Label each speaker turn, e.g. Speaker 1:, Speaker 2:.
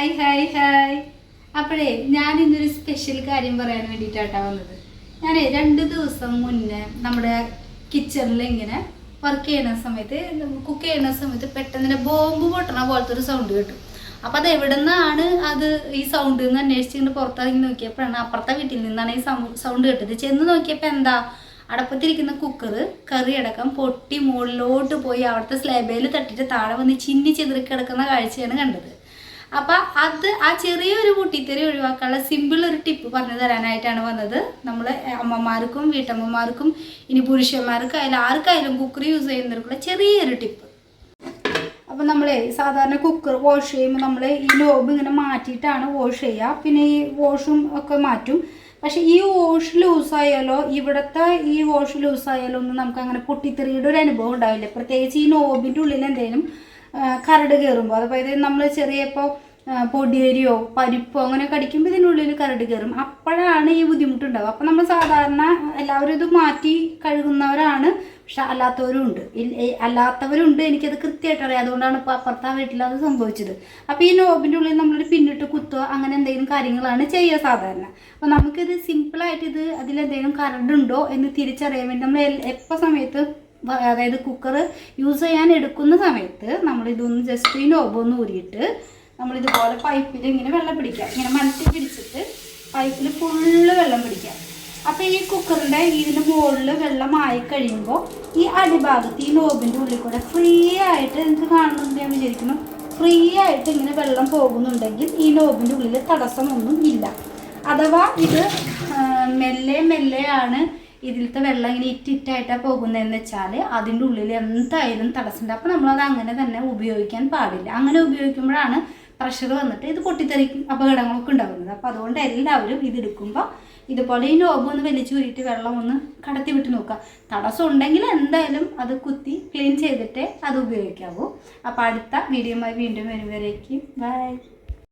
Speaker 1: Hi hi hi അപ്പോഴേ ഞാൻ ഇന്നൊരു സ്പെഷ്യൽ കാര്യം പറയാൻ വേണ്ടിയിട്ടാട്ടാ വന്നത്. ഞാൻ രണ്ട് ദിവസം മുന്നേ നമ്മുടെ കിച്ചണിൽ ഇങ്ങനെ വർക്ക് ചെയ്യുന്ന സമയത്ത് കുക്ക് ചെയ്യുന്ന സമയത്ത് പെട്ടെന്ന് ബോംബ് പൊട്ടണ പോലത്തെ ഒരു സൗണ്ട് കേട്ടു. അപ്പം അത് എവിടെ നിന്നാണ് അത് ഈ സൗണ്ട് എന്ന് അന്വേഷിച്ച് ഇങ്ങനെ പുറത്തിറങ്ങി നോക്കിയപ്പോഴാണ് അപ്പുറത്തെ വീട്ടിൽ നിന്നാണ് ഈ സൗണ്ട് കേട്ടത്. ചെന്ന് നോക്കിയപ്പോൾ എന്താ അടപ്പത്തിരിക്കുന്ന കുക്കർ കറി അടക്കം പൊട്ടി മുകളിലോട്ട് പോയി അവിടുത്തെ സ്ലാബേൽ തട്ടിയിട്ട് താഴെ വന്ന് ചിന്നി ചെതിറി കിടക്കുന്ന കാഴ്ചയാണ് കണ്ടത്. അപ്പം അത് ആ ചെറിയൊരു പൊട്ടിത്തെറി ഒഴിവാക്കാനുള്ള സിമ്പിൾ ഒരു ടിപ്പ് പറഞ്ഞു തരാനായിട്ടാണ് വന്നത്. നമ്മൾ അമ്മമാർക്കും വീട്ടമ്മമാർക്കും ഇനി പുരുഷന്മാർക്കായാലും ആർക്കായാലും കുക്കർ യൂസ് ചെയ്യുന്നവർക്കുള്ള ചെറിയൊരു ടിപ്പ് അപ്പം നമ്മളെ സാധാരണ കുക്കർ വാഷ് ചെയ്യുമ്പോൾ നമ്മൾ ഈ ലോബ് ഇങ്ങനെ മാറ്റിയിട്ടാണ് വാഷ് ചെയ്യുക. പിന്നെ ഈ വാഷും ഒക്കെ മാറ്റും. പക്ഷേ ഈ വാഷ് ലൂസായാലോ ഇവിടുത്തെ ഈ വാഷ് ലൂസായാലോ ഒന്നും നമുക്ക് അങ്ങനെ പൊട്ടിത്തെറിയുടെ ഒരു അനുഭവം ഉണ്ടാവില്ല. പ്രത്യേകിച്ച് ഈ നോബിന്റെ ഉള്ളിൽ എന്തെങ്കിലും കരട് കയറുമ്പോൾ അതായത് നമ്മൾ ചെറിയ ഇപ്പോൾ പൊടിയരിയോ പരിപ്പോ അങ്ങനെ കടിക്കുമ്പോൾ ഇതിനുള്ളിൽ കരട് കയറും അപ്പോഴാണ് ഈ ബുദ്ധിമുട്ടുണ്ടാവുക. അപ്പം നമ്മൾ സാധാരണ എല്ലാവരും ഇത് മാറ്റി കഴുകുന്നവരാണ്. പക്ഷെ അല്ലാത്തവരും ഉണ്ട്. അല്ലാത്തവരുണ്ട് എനിക്കത് കൃത്യമായിട്ട് അറിയാം. അതുകൊണ്ടാണ് ഇപ്പോൾ അപ്പുറത്തെ വീട്ടിൽ അത് സംഭവിച്ചത്. അപ്പോൾ ഈ നോബിന്റെ ഉള്ളിൽ നമ്മളൊരു പിന്നിട്ട് കുത്തുക അങ്ങനെ എന്തെങ്കിലും കാര്യങ്ങളാണ് ചെയ്യുക സാധാരണ. അപ്പോൾ നമുക്കിത് സിമ്പിളായിട്ട് ഇത് അതിലെന്തെങ്കിലും കരടുണ്ടോ എന്ന് തിരിച്ചറിയാൻ വേണ്ടി നമ്മൾ എപ്പോൾ സമയത്ത് അതായത് കുക്കർ യൂസ് ചെയ്യാൻ എടുക്കുന്ന സമയത്ത് നമ്മളിതൊന്ന് ജസ്റ്റ് ഈ നോബ് ഒന്ന് ഊരിയിട്ട് നമ്മളിതുപോലെ പൈപ്പിൽ ഇങ്ങനെ വെള്ളം പിടിക്കാം ഇങ്ങനെ മനസ്സിൽ പിടിച്ചിട്ട് പൈപ്പിൽ ഫുള്ള് വെള്ളം പിടിക്കാം അപ്പോൾ ഈ കുക്കറിന്റെ ഇതിന്റെ മുകളിൽ വെള്ളം ആയി കഴിയുമ്പോൾ ഈ അടിഭാഗത്ത് ഈ നോബിന്റെ ഉള്ളിൽ കൂടെ ഫ്രീ ആയിട്ട് നിങ്ങൾക്ക് കാണുന്നുണ്ട് ഞാൻ വിചാരിക്കുന്നു? ഫ്രീ ആയിട്ട് ഇങ്ങനെ വെള്ളം പോകുന്നുണ്ടെങ്കിൽ ഈ നോബിന്റെ ഉള്ളിൽ തടസ്സമൊന്നും ഇല്ല. അഥവാ ഇത് മെല്ലെ മെല്ലെയാണ് ഇതിലത്തെ വെള്ളം ഇങ്ങനെ ഇറ്റിറ്റായിട്ടാണ് പോകുന്നതെന്ന് വെച്ചാൽ അതിന്റെ ഉള്ളിൽ എന്തായാലും തടസ്സമുണ്ട്. അപ്പോൾ നമ്മളത് അങ്ങനെ തന്നെ ഉപയോഗിക്കാൻ പാടില്ല. അങ്ങനെ ഉപയോഗിക്കുമ്പോഴാണ് പ്രഷർ വന്നിട്ട് ഇത് പൊട്ടിത്തെറിക്കും അപകടങ്ങളൊക്കെ ഉണ്ടാകുന്നത്. അപ്പോൾ അതുകൊണ്ട് എല്ലാവരും ഇതെടുക്കുമ്പോൾ ഇതുപോലെ ഈ നോബ് ഒന്ന് വലിച്ചു കൂരിയിട്ട് വെള്ളം ഒന്ന് കടത്തി വിട്ട് നോക്കുക. തടസ്സം ഉണ്ടെങ്കിൽ എന്തായാലും അത് കുത്തി ക്ലീൻ ചെയ്തിട്ടേ അത് ഉപയോഗിക്കാവൂ. അപ്പോൾ അടുത്ത വീഡിയോയുമായി വീണ്ടും വരുമ്പോഴേക്കും ബൈ